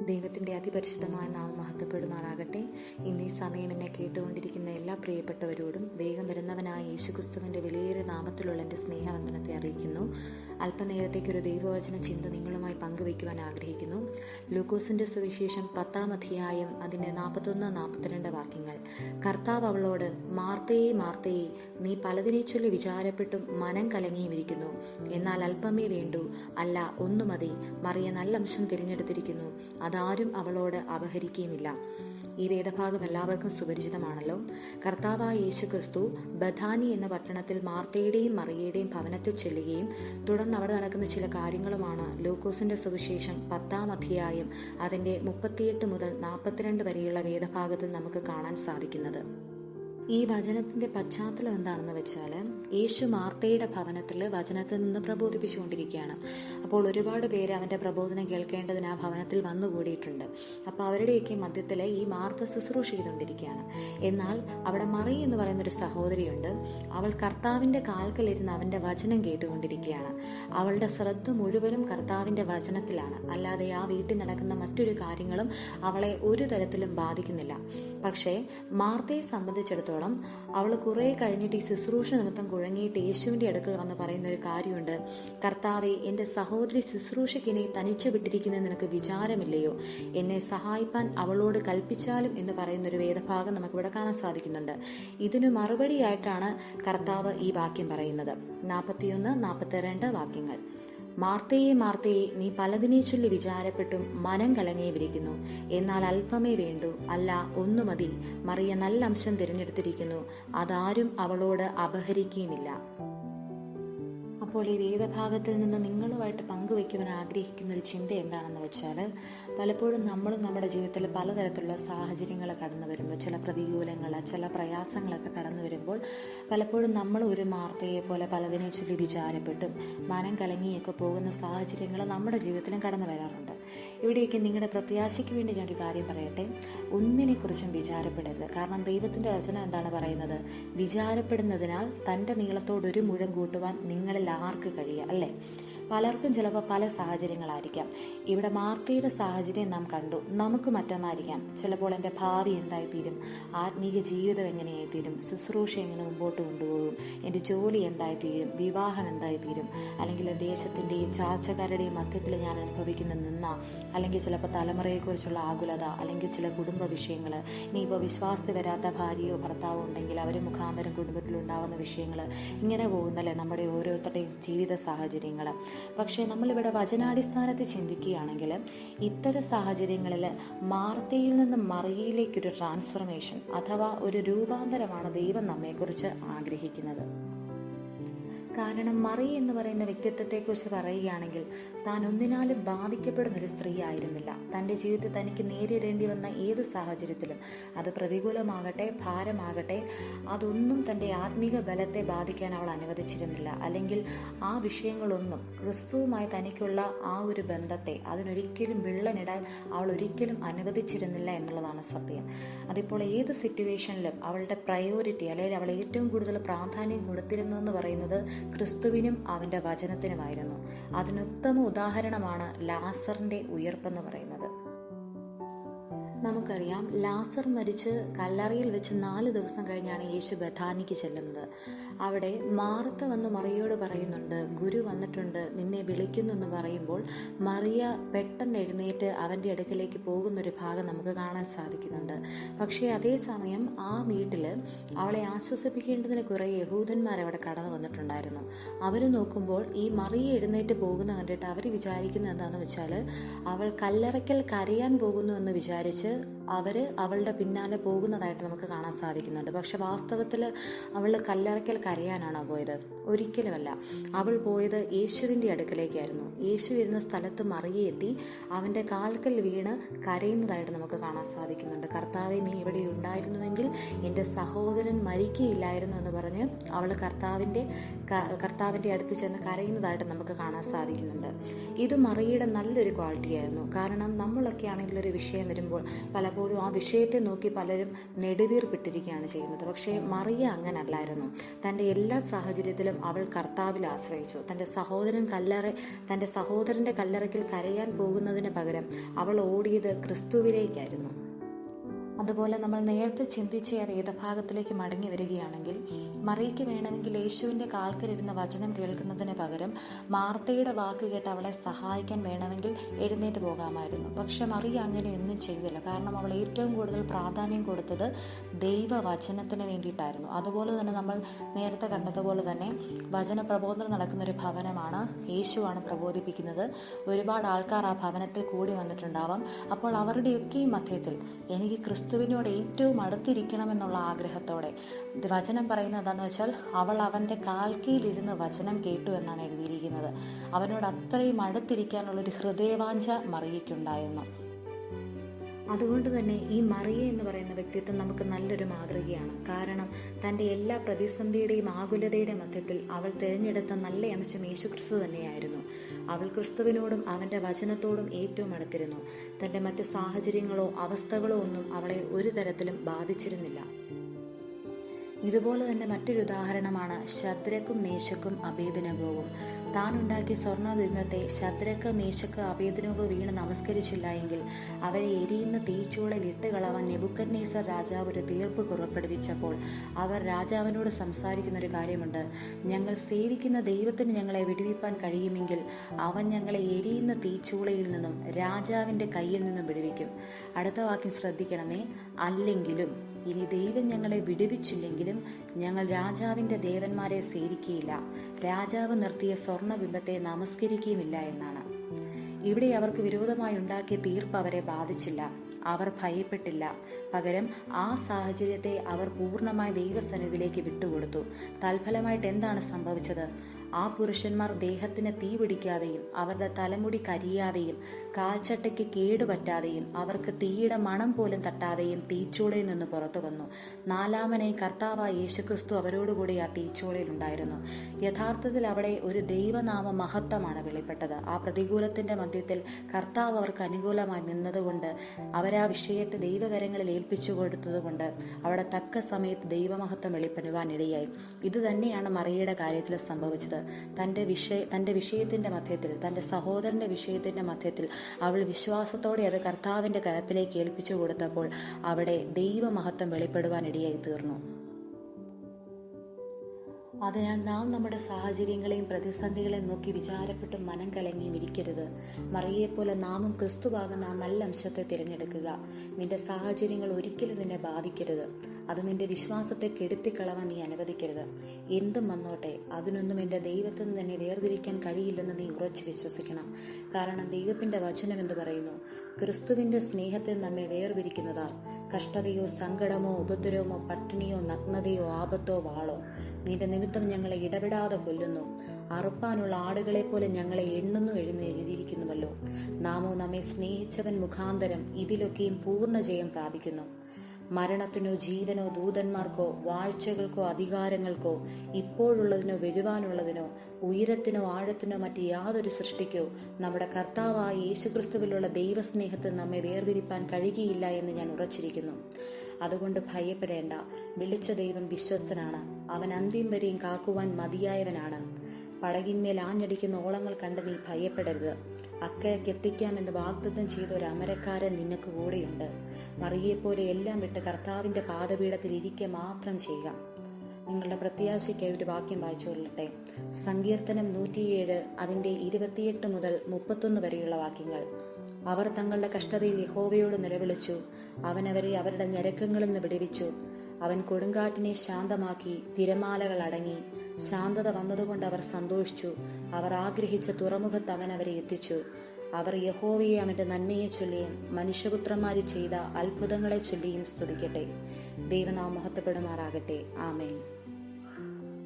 ദൈവത്തിന്റെ അതിപരിശുദ്ധമായ നാമം മഹത്വപ്പെടുമാറാകട്ടെ. ഇന്ന് ഈ സമയം എന്നെ കേട്ടുകൊണ്ടിരിക്കുന്ന എല്ലാ പ്രിയപ്പെട്ടവരോടും വേഗം വരുന്നവനായ യേശുക്രിസ്തുവിന്റെ വിലയേറെ നാമത്തിലുള്ള എന്റെ സ്നേഹവന്ദനത്തെ അറിയിക്കുന്നു. അല്പനേരത്തേക്ക് ഒരു ദൈവവചന ചിന്ത നിങ്ങളുമായി പങ്കുവയ്ക്കുവാൻ ആഗ്രഹിക്കുന്നു. ലൂക്കോസിന്റെ സുവിശേഷം പത്താം അധ്യായം അതിന്റെ നാൽപ്പത്തൊന്ന് നാൽപ്പത്തിരണ്ട് വാക്യങ്ങൾ. കർത്താവ് അവളോട് മാർത്തയെ മാർത്തയെ നീ പലതിനെ ചൊല്ലി വിചാരപ്പെട്ടും മനം കലങ്ങിയും ഇരിക്കുന്നു എന്നാൽ അല്പമേ വേണ്ടു. അല്ല ഒന്നു മതി മറിയ നല്ല അംശം തിരഞ്ഞെടുത്തിരിക്കുന്നു. അതാരും അവളോട് അപഹരിക്കുകയുമില്ല. ഈ വേദഭാഗം എല്ലാവർക്കും സുപരിചിതമാണല്ലോ. കർത്താവായ യേശു ക്രിസ്തു ബഥാനി എന്ന പട്ടണത്തിൽ മാർത്തയുടെയും മറിയയുടെയും ഭവനത്തിൽ ചെല്ലുകയും തുടർന്ന് അവിടെ നടക്കുന്ന ചില കാര്യങ്ങളുമാണ് ലൂക്കോസിന്റെ സുവിശേഷം പത്താം അധ്യായം അതിന്റെ മുപ്പത്തിയെട്ട് മുതൽ നാൽപ്പത്തിരണ്ട് വരെയുള്ള വേദഭാഗത്തിൽ നമുക്ക് കാണാൻ സാധിക്കുന്നത്. ഈ വചനത്തിന്റെ പശ്ചാത്തലം എന്താണെന്ന് വെച്ചാൽ യേശു മാർത്തയുടെ ഭവനത്തിൽ വചനത്തിൽ നിന്ന് പ്രബോധിപ്പിച്ചുകൊണ്ടിരിക്കുകയാണ്. അപ്പോൾ ഒരുപാട് പേര് അവന്റെ പ്രബോധനം കേൾക്കേണ്ടതിന് ആ ഭവനത്തിൽ വന്നുകൂടിയിട്ടുണ്ട് അപ്പോൾ അവരുടെയൊക്കെ മധ്യത്തിൽ ഈ മാർത്ത ശുശ്രൂഷ ചെയ്തുകൊണ്ടിരിക്കുകയാണ്. എന്നാൽ അവിടെ മറി എന്ന് പറയുന്ന ഒരു സഹോദരിയുണ്ട്. അവൾ കർത്താവിന്റെ കാൽക്കലിരുന്ന് അവന്റെ വചനം കേട്ടുകൊണ്ടിരിക്കുകയാണ്. അവളുടെ ശ്രദ്ധ മുഴുവനും കർത്താവിന്റെ വചനത്തിലാണ്. അല്ലാതെ ആ വീട്ടിൽ നടക്കുന്ന മറ്റൊരു കാര്യങ്ങളും അവളെ ഒരു തരത്തിലും ബാധിക്കുന്നില്ല. പക്ഷേ മാർത്തയെ സംബന്ധിച്ചിടത്തോളം അവൾ കുറെ കഴിഞ്ഞിട്ട് ഈ ശുശ്രൂഷ നിമിത്തം കുഴങ്ങിയിട്ട് യേശുവിന്റെ അടുക്കൽ വന്ന് പറയുന്ന ഒരു കാര്യമുണ്ട്. കർത്താവെ എന്റെ സഹോദരി ശുശ്രൂഷയ്ക്കിനെ തനിച്ചു വിട്ടിരിക്കുന്ന നിനക്ക് വിചാരമില്ലയോ? എന്നെ സഹായിപ്പാൻ അവളോട് കൽപ്പിച്ചാലും എന്ന് പറയുന്ന ഒരു വേദഭാഗം നമുക്കിവിടെ കാണാൻ സാധിക്കുന്നുണ്ട്. ഇതിനു മറുപടിയായിട്ടാണ് കർത്താവ് ഈ വാക്യം പറയുന്നത്. നാൽപ്പത്തിയൊന്ന് നാൽപ്പത്തിരണ്ട് വാക്യങ്ങൾ. മാർത്തയെ മാർത്തയെ നീ പലതിനെ ചൊല്ലി വിചാരപ്പെട്ടും മനം കലങ്ങിയിരിക്കുന്നു എന്നാൽ അല്പമേ വേണ്ടു. അല്ല ഒന്നു മതി. മറിയ നല്ല അംശം തിരഞ്ഞെടുത്തിരിക്കുന്നു. അതാരും അവളോട് അപഹരിക്കുകയുമില്ല. അപ്പോൾ ഈ വേദഭാഗത്തിൽ നിന്ന് നിങ്ങളുമായിട്ട് പങ്കുവയ്ക്കുവാൻ ആഗ്രഹിക്കുന്ന ഒരു ചിന്ത എന്താണെന്ന് വെച്ചാൽ പലപ്പോഴും നമ്മളും നമ്മുടെ ജീവിതത്തിൽ പലതരത്തിലുള്ള സാഹചര്യങ്ങൾ കടന്നു വരുമ്പോൾ ചില പ്രതികൂലങ്ങൾ ചില പ്രയാസങ്ങളൊക്കെ കടന്നു വരുമ്പോൾ പലപ്പോഴും നമ്മൾ ഒരു മാർത്തയെ പോലെ പലതിനെ ചൊല്ലി വിചാരപ്പെട്ടും മനം കലങ്ങിയൊക്കെ പോകുന്ന സാഹചര്യങ്ങൾ നമ്മുടെ ജീവിതത്തിലും കടന്നു വരാറുണ്ട്. ഇവിടെയൊക്കെ നിങ്ങളുടെ പ്രത്യാശയ്ക്ക് വേണ്ടി ഞാനൊരു കാര്യം പറയട്ടെ. ഒന്നിനെക്കുറിച്ചും വിചാരപ്പെടരുത്. കാരണം ദൈവത്തിന്റെ വചനം എന്താണ് പറയുന്നത്? വിചാരപ്പെടുന്നതിനാൽ തന്റെ നീളത്തോടൊരു മുഴം കൂട്ടുവാൻ നിങ്ങളിൽ ആർക്ക് കഴിയുക അല്ലേ? പലർക്കും ചിലപ്പോൾ പല സാഹചര്യങ്ങളായിരിക്കാം. ഇവിടെ മാർത്തയുടെ സാഹചര്യം നാം കണ്ടു. നമുക്ക് മറ്റൊന്നായിരിക്കാം. ചിലപ്പോൾ എന്റെ ഭാവി എന്തായിത്തീരും? ആത്മീയ ജീവിതം എങ്ങനെയായിത്തീരും? ശുശ്രൂഷ എങ്ങനെ മുമ്പോട്ട് കൊണ്ടുപോകും? എന്റെ ജോലി എന്തായിത്തീരും? വിവാഹം എന്തായിത്തീരും? അല്ലെങ്കിൽ ദേശത്തിന്റെയും ചാർച്ചക്കാരുടെയും മധ്യത്തിൽ ഞാൻ അനുഭവിക്കുന്ന നിന്ന അല്ലെങ്കിൽ ചിലപ്പോൾ തലമുറയെക്കുറിച്ചുള്ള ആകുലത അല്ലെങ്കിൽ ചില കുടുംബ വിഷയങ്ങൾ. ഇനിയിപ്പോൾ വിശ്വാസത്തിൽ വരാത്ത ഭാര്യയോ ഭർത്താവോ ഉണ്ടെങ്കിൽ അവർ മുഖാന്തരം കുടുംബത്തിലുണ്ടാവുന്ന വിഷയങ്ങൾ. ഇങ്ങനെ പോകുന്നല്ലേ നമ്മുടെ ഓരോരുത്തരുടെയും ജീവിത സാഹചര്യങ്ങൾ. പക്ഷേ നമ്മളിവിടെ വചനാടിസ്ഥാനത്തിൽ ചിന്തിക്കുകയാണെങ്കിൽ ഇത്തരം സാഹചര്യങ്ങളിൽ മാർത്തയിൽ നിന്ന് മറിയയിലേക്കൊരു ട്രാൻസ്ഫർമേഷൻ അഥവാ ഒരു രൂപാന്തരമാണ് ദൈവം നമ്മെക്കുറിച്ച് ആഗ്രഹിക്കുന്നത്. കാരണം മറി എന്ന് പറയുന്ന വ്യക്തിത്വത്തെക്കുറിച്ച് പറയുകയാണെങ്കിൽ താൻ ഒന്നിനാലും ബാധിക്കപ്പെടുന്ന ഒരു സ്ത്രീ ആയിരുന്നില്ല തന്റെ ജീവിതത്തിൽ തനിക്ക് നേരിടേണ്ടി വന്ന ഏത് സാഹചര്യത്തിലും അത് പ്രതികൂലമാകട്ടെ ഭാരമാകട്ടെ അതൊന്നും തന്റെ ആത്മീക ബലത്തെ ബാധിക്കാൻ അവൾ അനുവദിച്ചിരുന്നില്ല. അല്ലെങ്കിൽ ആ വിഷയങ്ങളൊന്നും ക്രിസ്തുവുമായി തനിക്കുള്ള ആ ഒരു ബന്ധത്തെ അതിനൊരിക്കലും വിള്ളനിടാൻ അവൾ ഒരിക്കലും അനുവദിച്ചിരുന്നില്ല എന്നുള്ളതാണ് സത്യം. അതിപ്പോൾ ഏത് സിറ്റുവേഷനിലും അവളുടെ പ്രയോറിറ്റി അല്ലെങ്കിൽ അവൾ ഏറ്റവും കൂടുതൽ പ്രാധാന്യം കൊടുത്തിരുന്നു എന്ന് പറയുന്നത് ക്രിസ്തുവിനും അവന്റെ വചനത്തിനുമായിരുന്നു. അതിനുത്തമ ഉദാഹരണമാണ് ലാസറിന്റെ ഉയർപ്പെന്ന് പറയുന്നത്. നമുക്കറിയാം ലാസർ മരിച്ച് കല്ലറയിൽ വെച്ച് നാല് ദിവസം കഴിഞ്ഞാണ് യേശു ബഥാനിക്ക് ചെല്ലുന്നത്. അവിടെ മാർത്ത വന്ന് മറിയോട് പറയുന്നുണ്ട് ഗുരു വന്നിട്ടുണ്ട് നിന്നെ വിളിക്കുന്നു എന്ന് പറയുമ്പോൾ മറിയ പെട്ടെന്ന് എഴുന്നേറ്റ് അവന്റെ അടുക്കലേക്ക് പോകുന്നൊരു ഭാഗം നമുക്ക് കാണാൻ സാധിക്കുന്നുണ്ട്. പക്ഷേ അതേസമയം ആ വീട്ടിൽ അവളെ ആശ്വസിപ്പിക്കേണ്ടതിന് കുറേ യഹൂദന്മാർ അവിടെ കടന്നു വന്നിട്ടുണ്ടായിരുന്നു. അവർ നോക്കുമ്പോൾ ഈ മറിയ എഴുന്നേറ്റ് പോകുന്ന കണ്ടിട്ട് അവർ വിചാരിക്കുന്നത് എന്താണെന്ന് വെച്ചാൽ അവൾ കല്ലറയ്ക്കൽ കരയാൻ പോകുന്നു എന്ന് വിചാരിച്ച് வந்து അവർ അവളുടെ പിന്നാലെ പോകുന്നതായിട്ട് നമുക്ക് കാണാൻ സാധിക്കുന്നുണ്ട്. പക്ഷെ വാസ്തവത്തിൽ അവൾ കല്ലറയ്ക്കൽ കരയാനാണോ പോയത്? ഒരിക്കലുമല്ല. അവൾ പോയത് യേശുവിന്റെ അടുക്കലേക്കായിരുന്നു. യേശു ഇരുന്ന സ്ഥലത്ത് മറിയെത്തി അവന്റെ കാൽക്കൽ വീണ് കരയുന്നതായിട്ട് നമുക്ക് കാണാൻ സാധിക്കുന്നുണ്ട്. കർത്താവെ നീ ഇവിടെ ഉണ്ടായിരുന്നുവെങ്കിൽ എന്റെ സഹോദരൻ മരിക്കുകയില്ലായിരുന്നു എന്ന് പറഞ്ഞ് അവൾ കർത്താവിന്റെ കർത്താവിന്റെ അടുത്ത് ചെന്ന് കരയുന്നതായിട്ട് നമുക്ക് കാണാൻ സാധിക്കുന്നുണ്ട്. ഇത് മറിയുടെ നല്ലൊരു ക്വാളിറ്റി ആയിരുന്നു കാരണം നമ്മളൊക്കെ ആണെങ്കിൽ ഒരു വിഷയം വരുമ്പോൾ പല പലപ്പോഴും ആ വിഷയത്തെ നോക്കി പലരും നെടുവീർപ്പിട്ടിരിക്കുകയാണ് ചെയ്യുന്നത്. പക്ഷേ മറിയ അങ്ങനല്ലായിരുന്നു. തന്റെ എല്ലാ സാഹചര്യത്തിലും അവൾ കർത്താവിൽ ആശ്രയിച്ചു. തന്റെ സഹോദരൻ കല്ലറ തന്റെ സഹോദരന്റെ കല്ലറയ്ക്കിൽ കരയാൻ പോകുന്നതിന് പകരം അവൾ ഓടിയത് ക്രിസ്തുവിലേക്കായിരുന്നു. അതുപോലെ നമ്മൾ നേരത്തെ ചിന്തിച്ച ആ വേദഭാഗത്തിലേക്ക് മടങ്ങി വരികയാണെങ്കിൽ മറിയയ്ക്ക് വേണമെങ്കിൽ യേശുവിന്റെ കാൽക്കലിരുന്ന വചനം കേൾക്കുന്നതിന് പകരം മാർത്തയുടെ വാക്ക് കേട്ട് അവളെ സഹായിക്കാൻ വേണമെങ്കിൽ എഴുന്നേറ്റ് പോകാമായിരുന്നു. പക്ഷെ മറിയ അങ്ങനെ ഒന്നും ചെയ്തില്ല. കാരണം അവൾ ഏറ്റവും കൂടുതൽ പ്രാധാന്യം കൊടുത്തത് ദൈവവചനത്തിന് വേണ്ടിയിട്ടായിരുന്നു. അതുപോലെ തന്നെ നമ്മൾ നേരത്തെ കണ്ടതുപോലെ തന്നെ വചന പ്രബോധനം നടക്കുന്ന ഒരു ഭവനമാണ് യേശുവാണ് പ്രബോധിപ്പിക്കുന്നത്. ഒരുപാട് ആൾക്കാർ ആ ഭവനത്തിൽ കൂടി വന്നിട്ടുണ്ടാവാം. അപ്പോൾ അവരുടെയൊക്കെയും മധ്യത്തിൽ എനിക്ക് ക്രിസ്തുവിനോട് ഏറ്റവും അടുത്തിരിക്കണമെന്നുള്ള ആഗ്രഹത്തോടെ. വചനം പറയുന്നത് എന്താണെന്ന് വെച്ചാൽ അവൾ അവന്റെ കാൽക്കീലിരുന്ന് വചനം കേട്ടു എന്നാണ് എഴുതിയിരിക്കുന്നത്. അവനോട് അത്രയും അടുത്തിരിക്കാനുള്ളൊരു ഹൃദയവാഞ്ച മറിയയ്ക്കുണ്ടായിരുന്നു. അതുകൊണ്ട് തന്നെ ഈ മറിയ എന്ന് പറയുന്ന വ്യക്തിത്വം നമുക്ക് നല്ലൊരു മാതൃകയാണ്. കാരണം തന്റെ എല്ലാ പ്രതിസന്ധിയുടെയും ആകുലതയുടെ മധ്യത്തിൽ അവൾ തിരഞ്ഞെടുത്ത നല്ല അംശം യേശു ക്രിസ്തു തന്നെയായിരുന്നു. അവൾ ക്രിസ്തുവിനോടും അവന്റെ വചനത്തോടും ഏറ്റവും അടുത്തിരുന്നു. തന്റെ മറ്റ് സാഹചര്യങ്ങളോ അവസ്ഥകളോ ഒന്നും അവളെ ഒരു തരത്തിലും ബാധിച്ചിരുന്നില്ല. ഇതുപോലെ തന്നെ മറ്റൊരു ഉദാഹരണമാണ് ശദ്രക്കും മേശക്കും അഭേദനകവും താൻ ഉണ്ടാക്കിയ സ്വർണബിംബത്തെ ശദ്രക്ക് മേശക്ക് അഭേദനകോ വീണ് നമസ്കരിച്ചില്ല എങ്കിൽ അവരെ എരിയുന്ന തീച്ചൂളയിൽ ഇട്ട് കളവാൻ രാജാവ് ഒരു തീർപ്പ് പുറപ്പെടുവിച്ചപ്പോൾ അവർ രാജാവിനോട് സംസാരിക്കുന്ന ഒരു കാര്യമുണ്ട്. ഞങ്ങൾ സേവിക്കുന്ന ദൈവത്തിന് ഞങ്ങളെ വിടുവിപ്പാൻ കഴിയുമെങ്കിൽ അവൻ ഞങ്ങളെ എരിയുന്ന തീച്ചൂളയിൽ നിന്നും രാജാവിന്റെ കയ്യിൽ നിന്നും വിടുവിക്കും. അടുത്ത വാക്യം ശ്രദ്ധിക്കണമേ. അല്ലെങ്കിലും ഇനി ദൈവം ഞങ്ങളെ വിടുവിച്ചില്ലെങ്കിലും ഞങ്ങൾ രാജാവിന്റെ ദേവന്മാരെ സേവിക്കുകയില്ല രാജാവ് നിർത്തിയ സ്വർണബിംബത്തെ നമസ്കരിക്കുകയുമില്ല എന്നാണ്. ഇവിടെ അവർക്ക് വിരോധമായി ഉണ്ടാക്കിയ തീർപ്പ് അവരെ ബാധിച്ചില്ല. അവർ ഭയപ്പെട്ടില്ല. പകരം ആ സാഹചര്യത്തെ അവർ പൂർണമായി ദൈവസന്നിധിയിലേക്ക് വിട്ടുകൊടുത്തു. തൽഫലമായിട്ട് എന്താണ് സംഭവിച്ചത്? ആ പുരുഷന്മാർ ദേഹത്തിന് തീ പിടിക്കാതെയും അവരുടെ തലമുടി കരിയാതെയും കാൽച്ചട്ടയ്ക്ക് കേടുപറ്റാതെയും അവർക്ക് തീയുടെ മണം പോലും തട്ടാതെയും തീച്ചൂളയിൽ നിന്ന് പുറത്തു വന്നു. നാലാമനെ കർത്താവ് യേശുക്രിസ്തു അവരോടുകൂടി ആ തീച്ചൂളയിൽ ഉണ്ടായിരുന്നു. യഥാർത്ഥത്തിൽ അവിടെ ഒരു ദൈവനാമ മഹത്വമാണ് വെളിപ്പെട്ടത്. ആ പ്രതികൂലത്തിന്റെ മധ്യത്തിൽ കർത്താവ് അവർക്ക് അനുകൂലമായി നിന്നതുകൊണ്ട് അവരാ വിഷയത്തെ ദൈവകരങ്ങളിൽ ഏൽപ്പിച്ചു കൊടുത്തതുകൊണ്ട് അവിടെ തക്ക സമയത്ത് ദൈവമഹത്വം വെളിപ്പെടുവാനിടയായി. ഇത് തന്നെയാണ് മറിയയുടെ കാര്യത്തിൽ സംഭവിച്ചത്. തന്റെ വിഷയ തന്റെ വിഷയത്തിന്റെ മധ്യത്തിൽ തന്റെ സഹോദരന്റെ വിഷയത്തിന്റെ മധ്യത്തിൽ അവൾ വിശ്വാസത്തോടെ അത് കർത്താവിന്റെ കരത്തിലേക്ക് ഏൽപ്പിച്ചു കൊടുത്തപ്പോൾ അവിടെ ദൈവമഹത്വം വെളിപ്പെടുവാനിടയായി തീർന്നു. അതിനാൽ നാം നമ്മുടെ സാഹചര്യങ്ങളെയും പ്രതിസന്ധികളെയും നോക്കി വിചാരപ്പെട്ടും മനം കലങ്ങിയും ഇരിക്കരുത്. മറിയെപ്പോലെ നാമും ക്രിസ്തുവാകുന്ന ആ നല്ല അംശത്തെ തിരഞ്ഞെടുക്കുക. നിന്റെ സാഹചര്യങ്ങൾ ഒരിക്കലും നിന്നെ ബാധിക്കരുത്. അത് നിന്റെ വിശ്വാസത്തെ കെടുത്തിക്കളവാൻ നീ അനുവദിക്കരുത്. എന്തും വന്നോട്ടെ അതിനൊന്നും എന്റെ ദൈവത്തിൽ നിന്ന് തന്നെ വേർതിരിക്കാൻ കഴിയില്ലെന്ന് നീ ഉറച്ചു വിശ്വസിക്കണം. കാരണം ദൈവത്തിന്റെ വചനം എന്ന് പറയുന്നു? ക്രിസ്തുവിന്റെ സ്നേഹത്തിൽ നമ്മെ വേർതിരിക്കുന്നതാ കഷ്ടതയോ സങ്കടമോ ഉപദ്രവമോ പട്ടിണിയോ നഗ്നതയോ ആപത്തോ വാളോ. നിന്റെ നിമിത്തം ഞങ്ങളെ ഇടപെടാതെ കൊല്ലുന്നു. അറുപ്പാനുള്ള ആടുകളെ പോലെ ഞങ്ങളെ എണ്ണുന്നു എഴുന്ന് എഴുതിയിരിക്കുന്നുവല്ലോ. നാമോ നമ്മെ സ്നേഹിച്ചവൻ മുഖാന്തരം ഇതിലൊക്കെയും പൂർണ ജയം പ്രാപിക്കുന്നു. മരണത്തിനോ ജീവനോ ദൂതന്മാർക്കോ വാഴ്ചകൾക്കോ അധികാരങ്ങൾക്കോ ഇപ്പോഴുള്ളതിനോ വരുവാനുള്ളതിനോ ഉയരത്തിനോ ആഴത്തിനോ മറ്റ് യാതൊരു സൃഷ്ടിക്കോ നമ്മുടെ കർത്താവായ യേശുക്രിസ്തുവിലുള്ള ദൈവസ്നേഹത്തിൽ നമ്മെ വേർതിരിപ്പാൻ കഴിയുകയില്ല എന്ന് ഞാൻ ഉറച്ചിരിക്കുന്നു. അതുകൊണ്ട് ഭയപ്പെടേണ്ട. വിളിച്ച ദൈവം വിശ്വസ്തനാണ്. അവൻ അന്ത്യം വരെയും കാക്കുവാൻ മതിയായവനാണ്. പടകിന്മേൽ ആഞ്ഞടിക്കുന്ന ഓളങ്ങൾ കണ്ട് നീ ഭയപ്പെടരുത്. അക്കരയ്ക്ക് എത്തിക്കാമെന്ന് വാഗ്ദത്തം ചെയ്ത ഒരു അമരക്കാരൻ നിനക്ക് കൂടെയുണ്ട്. മറിയെപ്പോലെ എല്ലാം വിട്ട് കർത്താവിന്റെ പാദപീഠത്തിൽ ഇരിക്കുക മാത്രം ചെയ്യുക. നിങ്ങളുടെ പ്രത്യാശയ്ക്കായി ഒരു വാക്യം വായിച്ചു കൊള്ളട്ടെ. സങ്കീർത്തനം നൂറ്റിയേഴ് അതിന്റെ ഇരുപത്തിയെട്ട് മുതൽ മുപ്പത്തൊന്ന് വരെയുള്ള വാക്യങ്ങൾ. അവർ തങ്ങളുടെ കഷ്ടതയിൽ യഹോവയോട് നിലവിളിച്ചു. അവനവരെ അവരെ അവരുടെ ഞരക്കങ്ങളിൽ നിന്ന് വിടുവിച്ചു. അവൻ കൊടുങ്കാറ്റിനെ ശാന്തമാക്കി തിരമാലകൾ അടങ്ങി. ശാന്തത വന്നതുകൊണ്ട് അവർ സന്തോഷിച്ചു. അവർ ആഗ്രഹിച്ച തുറമുഖത്ത് അവൻ അവരെ എത്തിച്ചു. അവർ യഹോവയെ അവന്റെ നന്മയെ ചൊല്ലിയും മനുഷ്യപുത്രന്മാര് ചെയ്ത അത്ഭുതങ്ങളെ ചൊല്ലിയും സ്തുതിക്കട്ടെ. ദൈവനാം മഹത്വപ്പെടുമാറാകട്ടെ. ആമേൻ.